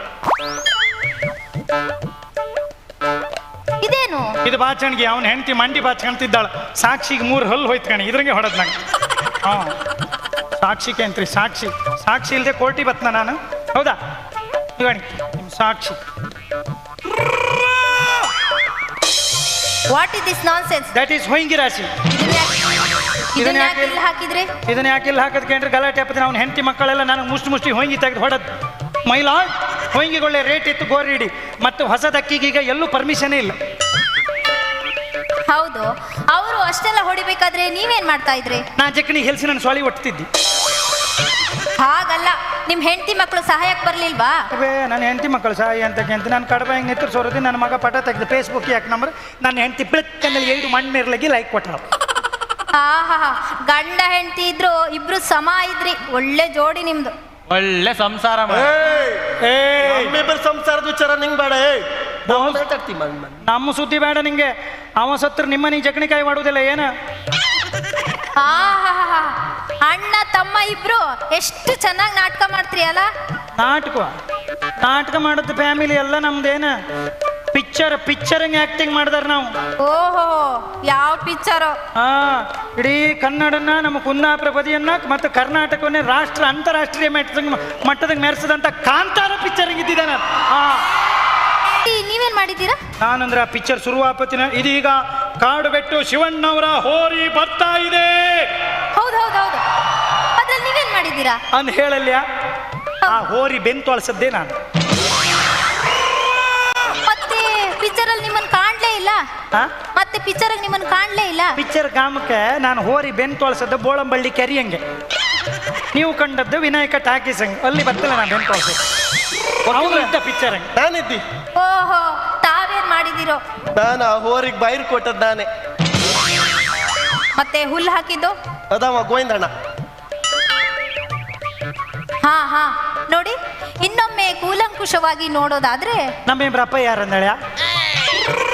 Speaker 3: ಇದು ಬಾಚಣಿಗೆ ಅವನ ಹೆಂಡತಿ ಮಂಡಿ ಬಾಚ್ಕೊಂತಿದ್ದಾಳ ಸಾಕ್ಷಿಗೆ ಮೂರು ಹಲ್ಲು ಹೋಯ್ತು ಕಣಿ ಇದ್ರಂಗೆ ಹೊಡದ್ ನಂಗೆ. ಹಾಂ. ಸಾಕ್ಷಿಗೆ ಅಂತ್ರಿ ಸಾಕ್ಷಿ. ಸಾಕ್ಷಿ ಇಲ್ಲದೆ ಕೋರ್ಟಿ ಬತ್ನ ನಾನು. ಹೌದಾ? ಇವಣಿ ನಿಮ್ಮ ಸಾಕ್ಷಿ.
Speaker 1: What is this nonsense
Speaker 3: that is ಹೊಯ್ಂಗಿ ರಾಶಿ.
Speaker 1: ಇದನ್ನ
Speaker 3: ಯಾಕೆ
Speaker 1: ಇಲ್ಲಿ ಹಾಕಿದ್ರೆ?
Speaker 3: ಇದನ್ನ ಯಾಕೆ ಇಲ್ಲಿ ಹಾಕದ್ ಕೇಂದ್ರ? ಗಲಾಟೆ ಹಪ್ಪದ ಅವ್ನ ಹೆಂಡತಿ ಮಕ್ಕಳೆಲ್ಲ ನಾನು ಮುಷ್ಟಿ ಮುಷ್ಟಿ ಹೊಂಗಿ ತೆಗೆದು ಹೊಡದ್. ಮೈಲಾಡ್ ಒಳ್ಳೆ ರೇಟ್ ಇತ್ತು ಗೋರಿಡಿ. ಮತ್ತು ಹೊಸದಕ್ಕಿಗೀಗ ಎಲ್ಲೂ ಪರ್ಮಿಷನ್ ಇಲ್ಲ.
Speaker 1: ಹೌದು. ಅವರು ಅಷ್ಟೆಲ್ಲ ಹೊಡಿಬೇಕಾದ್ರೆ ನೀವೇನ್ ಮಾಡ್ತಾ ಇದ್ರಿ?
Speaker 3: ನಾ ಜಕ್ಕನಿ ಹೆಲ್ಸಿ ನನ್ನ ಸೊಳಿ ಒಟ್ತಿದ್ದಿ.
Speaker 1: ಹಾಗಲ್ಲ. ನಿಮ್ ಹೆಂಡತಿ ಮಕ್ಕಳು ಸಹಾಯಕ್ಕೆ ಬರ್ಲಿಲ್ವಾ?
Speaker 3: ಅವೇ ನನ್ನ ಹೆಂಡತಿ ಮಕ್ಕಳು ಸಹಾಯ ಅಂತ ಕೇಂತ ನಾನು ಕಡಬ ಹೆಂಗ್ ನಿಂತು ಸೋರದಿ ನನ್ನ ಮಗ ಪಟ ತೆಗೆದು ಫೇಸ್ಬುಕ್ ಯಾಕೆ ನಂಬರ್? ನನ್ನ ಹೆಂಡತಿ ಎರಡು ಏಳು ಮಣ್ಣಿರ್ಲಗಿ ಲೈಕ್ ಕೊಟ್ಟಳು
Speaker 1: ಆಹಾ ಗಂಡ ಹೆಂಡತಿ ಇದ್ರು ಇಬ್ರು ಸಮ ಇದ್ರಿ. ಒಳ್ಳೆ ಜೋಡಿ ನಿಮ್ದು.
Speaker 2: ಒಳ್ಳೆ ಸಂಸಾರ ಮಾಡಿ.
Speaker 3: ಏ
Speaker 4: ನಮ್ಮಿಬ್ಬರ ಸಂಸಾರದ ವಿಚಾರ ನಿಂಗ್ ಬೇಡ. ಏ ನಾವು ಮಾತಾಡ್ತೀವಿ
Speaker 3: ನಮ್ಮ ಸುದ್ದಿ ಬೇಡ ನಿಂಗೆ. ಅವ ಸತ್ರ ನಿಮ್ಮ ನೀ ಜಕಣಿಕಾಯಿ ಮಾಡುವುದಿಲ್ಲ ಏನ?
Speaker 1: ಆಹಾಹಾಹಾ. ಅಣ್ಣ ತಮ್ಮ ಇಬ್ರು ಎಷ್ಟು ಚೆನ್ನಾಗಿ ನಾಟಕ ಮಾಡ್ತೀರಿ ಅಲ್ಲ?
Speaker 3: ನಾಟಕ? ನಾಟಕ ಮಾಡೋದು ಫ್ಯಾಮಿಲಿ ಎಲ್ಲ ನಮ್ದೇನ ಪಿಕ್ಚರ್ ಪಿಕ್ಚರಿಂಗ್ ಆಕ್ಟಿಂಗ್ ಮಾಡಿದಾರ ನಾವು.
Speaker 1: ಓಹೋ ಯಾವ ಪಿಕ್ಚರು
Speaker 3: ಹಾ ಇಡೀ ಕನ್ನಡನ ನಮ್ಮ ಕುಂದಾಪುರ ಬದಿಯನ್ನ ಮತ್ತು ಕರ್ನಾಟಕವನ್ನೇ ರಾಷ್ಟ್ರ ಅಂತಾರಾಷ್ಟ್ರೀಯ ಮಟ್ಟದ ಮಟ್ಟದಂಗೆ ಮೆರೆಸಿದಂಥ ಕಾಂತಾರ ಪಿಕ್ಚರಿಂಗ್ ಇದ್ದಿದ್ದಾನೆ. ಹಾ
Speaker 1: ನೀವೇನ್ ಮಾಡಿದ್ದೀರಾ?
Speaker 3: ನಾನಂದ್ರೆ ಆ ಪಿಕ್ಚರ್ ಶುರುವಾಪತ್ತಿನ ಇದೀಗ ಕಾಡು ಬೆಟ್ಟು ಶಿವಣ್ಣವರ ಹೋರಿ ಬರ್ತಾ ಇದೆ.
Speaker 1: ಹೌದು ಹೌದು ಹೌದು. ಅದ್ರಲ್ಲಿ ನೀವೇನ್ ಮಾಡಿದ್ದೀರಾ?
Speaker 3: ಅಂತ ಹೇಳಲ್ಯ? ಆ ಹೋರಿ ಬೆಂತು ಅಳ್ಸದ್ದೇ ನಾನು.
Speaker 1: ಮತ್ತೆ ಪಿಕ್ಚರ್ ಅಲ್ಲಿ ನಿಮ್ಮನ್ನ ಕಾಣ್ಲೇ ಇಲ್ಲ? ಮತ್ತೆ ಪಿಕ್ಚರ್ ನಿಮ್ಮನ್ನ ಕಾಣ್ಲೇ ಇಲ್ಲ?
Speaker 3: ಪಿಕ್ಚರ್ ಗಾಮಕ್ಕೆ ನಾನು ಹೋರಿ ಬೆಂತು ಅಳ್ಸದ್ದು ಬೋಳಂಬಳ್ಳಿ ಕೆರಿಯಂಗೆ. ನೀವು ಕಂಡದ್ದು ವಿನಾಯಕ ಟಾಕೀಸ್ ಹಂಗೆ. ಅಲ್ಲಿ ಬರ್ತಲ್ಲ ನಾನು ಬೆಂತು ಅಳ್ಸೋದು ಅವನು ಇದ್ದ ಪಿಕ್ಚರ್ ಹಂಗೆ.
Speaker 4: ನಾನಿದ್ದಿ
Speaker 1: ಓಹೋ ತಾವೇನ್ ಮಾಡಿದಿರೋ
Speaker 4: ನಾನು ಆ ಹೋರಿಗೆ ಬೈರ್ ಕೊಟ್ಟದ್ದು ನಾನೇ.
Speaker 1: ಮತ್ತೆ ಹುಲ್ಲು ಹಾಕಿದ್ದು?
Speaker 4: ಅದವ ಗೋವಿಂದಣ್ಣ.
Speaker 1: ಹಾ ಹಾ. ನೋಡಿ ಇನ್ನೊಮ್ಮೆ ಕೂಲಂಕುಷವಾಗಿ ನೋಡೋದಾದ್ರೆ?
Speaker 3: ನಮ್ಮಿಬ್ರಪ್ಪ ಯಾರಂದಳ್ಯ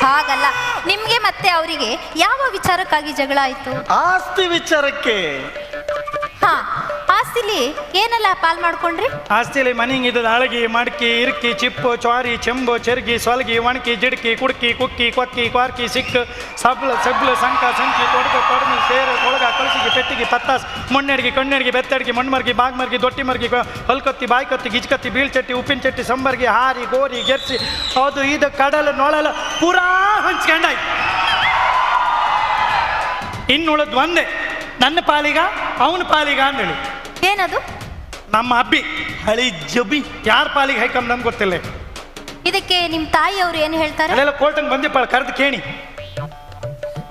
Speaker 1: ಹಾಗಲ್ಲ. ನಿಮ್ಗೆ ಮತ್ತೆ ಅವರಿಗೆ ಯಾವ ವಿಚಾರಕ್ಕಾಗಿ ಜಗಳ ಆಯ್ತು?
Speaker 4: ಆಸ್ತಿ ವಿಚಾರಕ್ಕೆ.
Speaker 1: ಹಾ ಆಸ್ತಿಲಿ ಏನೆಲ್ಲ ಪಾಲ್ ಮಾಡ್ಕೊಂಡ್ರಿ?
Speaker 3: ಆಸ್ತಿಲಿ ಮನೆ ಇದ್ದದ ಹಳಗಿ, ಮಡ್ಕಿ, ಇರ್ಕಿ, ಚಿಪ್ಪು, ಚ್ವಾರಿ, ಚೆಂಬು, ಚೆರ್ಗಿ, ಸೊಲ್ಗಿ, ಒಣಕಿ, ಜಿಡ್ಕಿ, ಕುಡ್ಕಿ, ಕುಕ್ಕಿ, ಕೊಕ್ಕಿ, ಕ್ವಾರ್ಕಿ, ಸಿಕ್ಕ, ಸಬ್ಲ ಸಬ್ಲ, ಸಂಕ, ಸಂಕಿ, ತೊಡಗು ತೊಡಗು ಸೇರು, ಕೊಳಗ ಕಳಸಿಗೆ ಪೆಟ್ಟಿಗೆ ಪತ್ತಾಸ್ ಮೊಣ್ಣೆಡ್ಗಿ ಕಣ್ಣೆಡ್ಗಿ ಬೆತ್ತಡ್ಗಿ, ಮಣ್ಮರ್ಗಿ, ಬಾಗ್ಮರ್ಗಿ ದೊಟ್ಟಿ ಮರ್ಗಿ ಹೊಲ್ಕತ್ತಿ, ಬಾಯ್ಕತ್ತಿ, ಗಿಜ್ಕತ್ತಿ, ಬೀಳ್ಚಟ್ಟಿ, ಉಪ್ಪಿನ ಚಟ್ಟಿ, ಸಂಬರ್ಗಿ, ಹಾರಿ, ಗೋರಿ, ಗೆರ್ಸಿ, ಅದು ಇದು ಕಡಲು, ನೊಳಲ, ಪೂರಾ ಹಂಚ್ಕೊಂಡಾಯ್ತು. ಇನ್ನುಳದ್ ಒಂದೇ, ನನ್ನ ಪಾಲಿಗ, ಅವನ ಪಾಲಿಗ ಅಂದೇಳಿ
Speaker 1: ಏನದು?
Speaker 3: ನಮ್ಮ ಅಬ್ಬಿ
Speaker 4: ಹಳಿ ಜಬಿ
Speaker 3: ಯಾರ ಪಾಲಿಗೆ ಹೈಕಮ್ ನಮ್ಗೆ ಗೊತ್ತಿಲ್ಲ.
Speaker 1: ಇದಕ್ಕೆ ನಿಮ್ ತಾಯಿಯವರು ಏನು ಹೇಳ್ತಾರೆ?
Speaker 3: ಅಲ್ಲೆಲ್ಲ ಕೋರ್ಟಂಗ್ ಬಂದಿಪ್ಪ ಕರೆದು ಕೇಳಿ.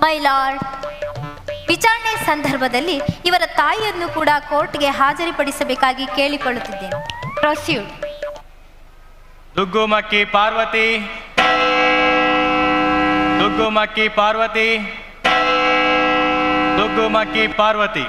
Speaker 1: ಮೈ ಲಾರ್ಡ್ ವಿಚಾರಣೆ ಸಂದರ್ಭದಲ್ಲಿ ಇವರ ತಾಯಿಯನ್ನು ಕೂಡ ಕೋರ್ಟ್ಗೆ ಹಾಜರಿಪಡಿಸಬೇಕಾಗಿ ಕೇಳಿಕೊಳ್ಳುತ್ತಿದ್ದೇನೆ. ಪ್ರೊಸ್ಯೂಡ್
Speaker 2: ದುಗ್ಗುಮಕ್ಕಿ ಪಾರ್ವತಿ. ದುಗ್ಗುಮಕ್ಕಿ ಪಾರ್ವತಿ. ದುಗ್ಗುಮಕ್ಕಿ ಪಾರ್ವತಿ.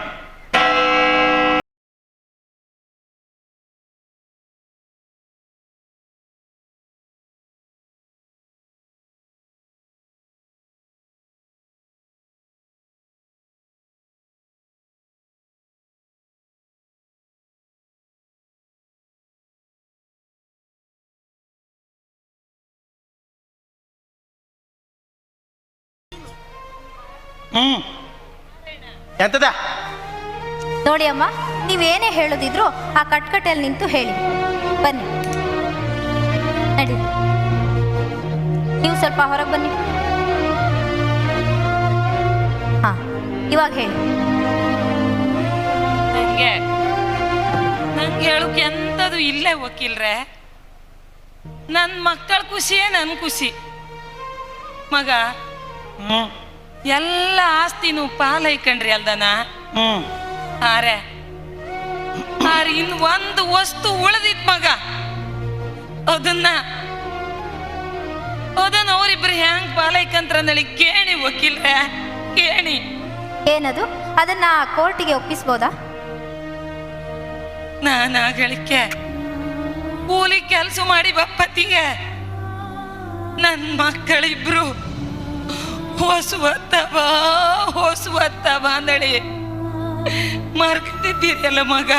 Speaker 3: ಹ್ಮ್.
Speaker 4: ಎಂತದ?
Speaker 1: ನೋಡಿ ಅಮ್ಮ ನೀವೇನೇ ಹೇಳೋದಿದ್ರು ಆ ಕಟ್ಕಟ್ಟೆಯಲ್ಲಿ ನಿಂತು ಹೇಳಿ. ಬನ್ನಿ. ನಡಿ. ನೀವು ಸ್ವಲ್ಪ ಹೊರಗೆ ಬನ್ನಿ. ಹಾ ಇವಾಗ ಹೇಳಿ.
Speaker 6: ನಂಗೆ ನಂಗೆ ಹೇಳೋಕೆ ಎಂಥದ್ದು ಇಲ್ಲೇ ವಕೀಲ್ರೆ? ನನ್ನ ಮಕ್ಕಳ ಖುಷಿಯೇ ನನ್ನ ಖುಷಿ. ಮಗ
Speaker 3: ಹ್ಮ್.
Speaker 6: ಎಲ್ಲ ಆಸ್ತಿನೂ ಪಾಲೈಕಂಡ್ರಿ ಅಲ್ದನ?
Speaker 3: ಹ್ಮ್.
Speaker 6: ಆರೆ ಆರೆ ಇನ್ ಒಂದು ವಸ್ತು ಉಳಿದಿತ್ ಮಗ. ಅದನ್ನ ಅದನ್ನ ಅವರಿಬ್ರು ಹೆಂಗ್ ಪಾಲೈಕಂತ್ರ ನಳಿ ಕೇಳಿ ವಕೀಲ್ರೆ ಕೇಳಿ.
Speaker 1: ಏನದು? ಅದನ್ನ ಕೋರ್ಟಿಗೆ ಒಪ್ಪಿಸ್ಬೋದಾ?
Speaker 6: ನಾನು ಗಳಿಕೆ ಕೂಲಿ ಕೆಲಸ ಮಾಡಿ ಬಪ್ಪತ್ತಿಗೆ ನನ್ನ ಮಕ್ಕಳಿಬ್ರು ಹೊಸುವತ್ತವ ಹೊಸುವತ್ತವ ಅಂದಳಿ. ಮರ್ಕತಿದ್ದೀರಲ್ಲ ಮಗ?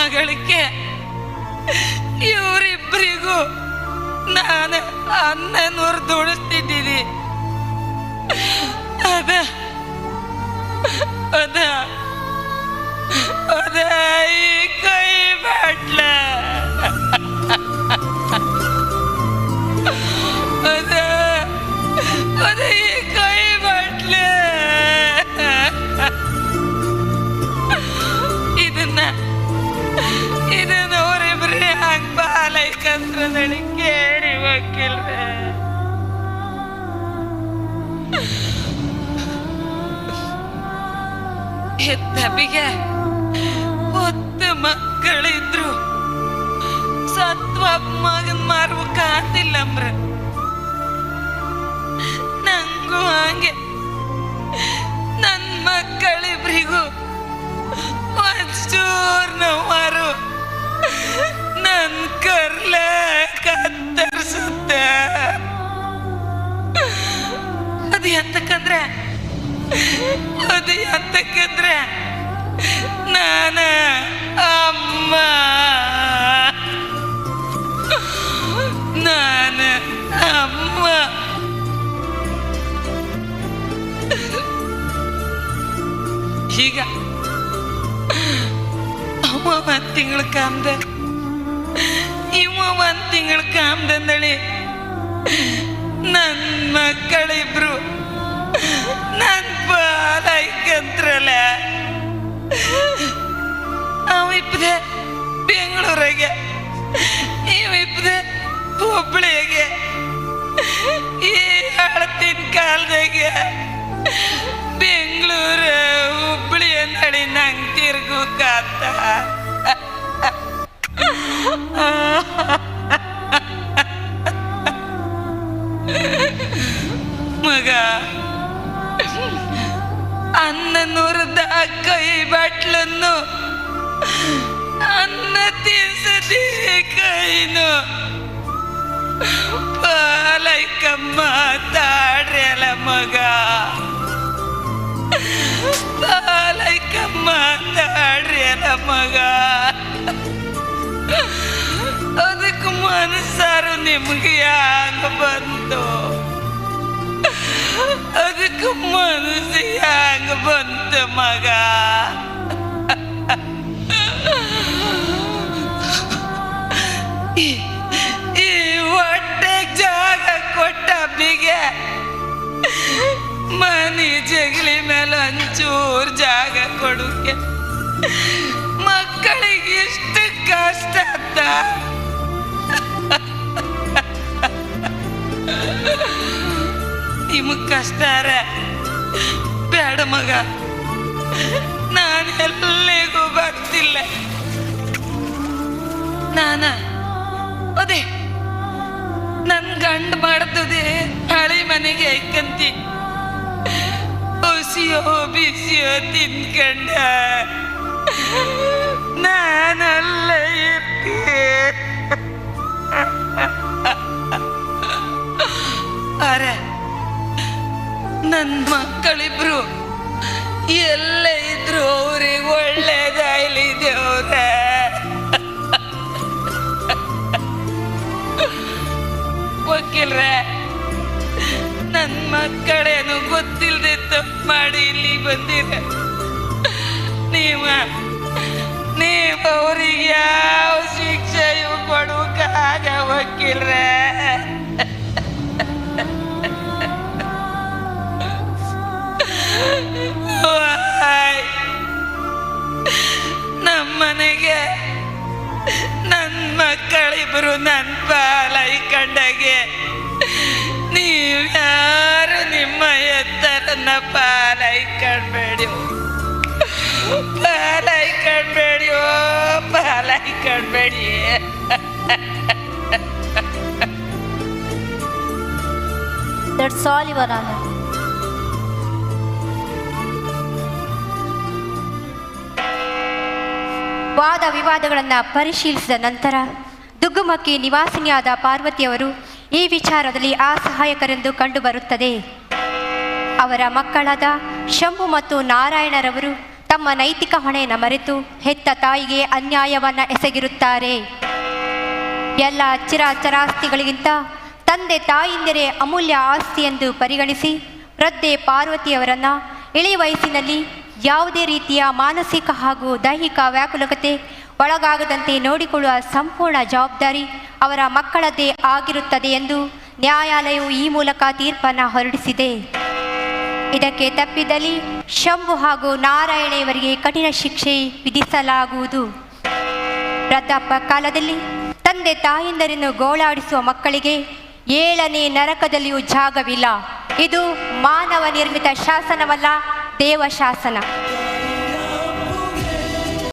Speaker 6: ಆಗಳಿಕೆ ಇವರಿಬ್ಬರಿಗೂ ನಾನು ಅನ್ನ ನೂರು ದುಡಿಸ್ತಿದ್ದೀನಿ. ಅದ ಅದ ಅದ ಈ ಕೈ ಬಾಟ್ಲ. ನಮಗೆ ಒತ್ತು ಮಕ್ಕಳಿದ್ರು. ಸತ್ವ ಮಗನ್ ಮಾರ್ವಕ್ಕೆ ಆತಿಲ್ಲಮ್ರ ನಂಗೂ ಹಾಗೆ. ನನ್ನ ಮಕ್ಕಳಿಬ್ರಿಗೂ ಒಂಚೂರ್ ನೋವಾರು. ನನ್ ಕರ್ಲ ಕತ್ತರಿಸುತ್ತೆ. ಅದು ಎಂತಕ್ಕಂದ್ರೆ? ಅದು ಎಂತಕ್ಕಂದ್ರೆ? ನಾನ ಅಮ್ಮ. ನಾನು ಅಮ್ಮ. ಈಗ ಅವ ಒಂದ್ ತಿಂಗಳ ಕಾಮ್ದ. ಇವ ಒಂದ್ ತಿಂಗಳ ಕಾಮ್ದಂದಳಿ ನನ್ ಮಕ್ಕಳಿಬ್ರು ನನ್ ಬಾಲೈಕಂತ್ರಲ್ಲ ಅವಿಪ್ಪದೆ ಬೆಂಗಳೂರಿಗೆ ಇವಿಪ್ಪದೆ ಹುಬ್ಬಳ್ಳಿಗೆ ಈ ಹಳತಿನ ಕಾಲದಾಗೆ ಬೆಂಗಳೂರು ಹುಬ್ಬಳ್ಳಿ ನಡಿ ನಂಗೆ ತಿರ್ಗೋಕಾತ ಮಗ ಅನ್ನ ನುರಿದ ಕೈ ಬಟ್ಲನ್ನು ತಿನ್ಸದಿ ಕೈನು ಪಾಲೈಕಮ್ಮ ತಾಡ್ರಲ್ಲ ಮಗ. ಪಾಲೈಕಮ್ಮ ತಾಡ್ರಲ್ಲ ಮಗ. ಅದಕ್ಕೆ ಮನಸ್ಸಾರು ನಿಮ್ಗೆ ಯಾಕ ಬಂತು? ಅದಕ್ಕೆ ಮನಸ್ಸು ಯಾಕ ಬಂತು ಮಗ? ಬಿಗೆ ಮನಿ ಜಗಲಿ ಮೇಲೆ ಒಂಚೂರು ಜಾಗ ಕೊಡುಗೆ. ಮಕ್ಕಳಿಗೆ ಎಷ್ಟು ಕಷ್ಟ ಅಂತ. ನಿಮಗ್ ಕಷ್ಟ ಬೇಡ ಮಗ. ನಾನು ಎಲ್ಲಿಗೂ ಬರ್ತಿಲ್ಲ. ನಾನ? ಅದೇ. ನನ್ ಗಂಡ ಮಾಡ್ತದೆ, ಹಳೆ ಮನೆಗೆ ಐಕಂತಿ. ಹೊಸಿಯೋ ಬಿಸಿಯೋ ತಿನ್ಕಂಡ. ನಾನಲ್ಲ ಅರೆ ನನ್ನ ಮಕ್ಕಳಿಬ್ರು ಎಲ್ಲ ಇದ್ರು ಅವ್ರಿಗೆ ಒಳ್ಳೇದಾಯ್ಲಿ ವಕೀಲ್ರೆ ನನ್ನ ಮಕ್ಕಳೇನು ಗೊತ್ತಿಲ್ಲದೆ ತಪ್ಪು ಮಾಡಿ ಇಲ್ಲಿ ಬಂದಿರ ನೀವ, ನೀವು ಅವ್ರಿಗೆ ಯಾವ ಶಿಕ್ಷೆಯು ಕೊಡುವಾಗ ವಕೀಲ್ರೆ. ನಮ್ಮನೆಗೆ ನನ್ನ ಮಕ್ಕಳಿಬ್ರು ನನ್ನ ಕಂಡಗೆ ನೀವ್ಯಾರು ನಿಮ್ಮ ಎತ್ತರನ್ನ ಪಾಲೈ ಕಣ್ಬೇಡಿ ಪಾಲೈ ಕಣ್ಬೇಡಿ ಓ ಪಾಲೈ ಕಣ್ಬೇಡಿ
Speaker 7: ದಟ್ಸ್ ಆಲ್ ಯುವರ್ ವಾದ ವಿವಾದಗಳನ್ನು ಪರಿಶೀಲಿಸಿದ ನಂತರ ದುಗ್ಗುಮಕ್ಕಿ ನಿವಾಸಿನಿಯಾದ ಪಾರ್ವತಿಯವರು ಈ ವಿಚಾರದಲ್ಲಿ ಅಸಹಾಯಕರೆಂದು ಕಂಡುಬರುತ್ತದೆ. ಅವರ ಮಕ್ಕಳಾದ ಶಂಭು ಮತ್ತು ನಾರಾಯಣರವರು ತಮ್ಮ ನೈತಿಕ ಹೊಣೆಯನ್ನು ಮರೆತು ಹೆತ್ತ ತಾಯಿಗೆ ಅನ್ಯಾಯವನ್ನು ಎಸಗಿರುತ್ತಾರೆ. ಎಲ್ಲ ಚಿರಾಚರಾಸ್ತಿಗಳಿಗಿಂತ ತಂದೆ ತಾಯಿಂದರೆ ಅಮೂಲ್ಯ ಆಸ್ತಿ ಎಂದು ಪರಿಗಣಿಸಿ ವೃದ್ಧೆ ಪಾರ್ವತಿಯವರನ್ನು ಇಳಿ ವಯಸ್ಸಿನಲ್ಲಿ ಯಾವುದೇ ರೀತಿಯ ಮಾನಸಿಕ ಹಾಗೂ ದೈಹಿಕ ವ್ಯಾಕುಲತೆ ಒಳಗಾಗದಂತೆ ನೋಡಿಕೊಳ್ಳುವ ಸಂಪೂರ್ಣ ಜವಾಬ್ದಾರಿ ಅವರ ಮಕ್ಕಳದ್ದೇ ಆಗಿರುತ್ತದೆ ಎಂದು ನ್ಯಾಯಾಲಯವು ಈ ಮೂಲಕ ತೀರ್ಪನ್ನು ಹೊರಡಿಸಿದೆ. ಇದಕ್ಕೆ ತಪ್ಪಿದಲ್ಲಿ ಶಂಭು ಹಾಗೂ ನಾರಾಯಣೆಯವರಿಗೆ ಕಠಿಣ ಶಿಕ್ಷೆ ವಿಧಿಸಲಾಗುವುದು. ಪ್ರತಾಪ ಕಾಲದಲ್ಲಿ ತಂದೆ ತಾಯಿಂದರನ್ನು ಗೋಳಾಡಿಸುವ ಮಕ್ಕಳಿಗೆ ಏಳನೇ ನರಕದಲ್ಲಿಯೂ ಜಾಗವಿಲ್ಲ. ಇದು ಮಾನವ ನಿರ್ಮಿತ ಶಾಸನವಲ್ಲ ದೇವ ಶಾಸನ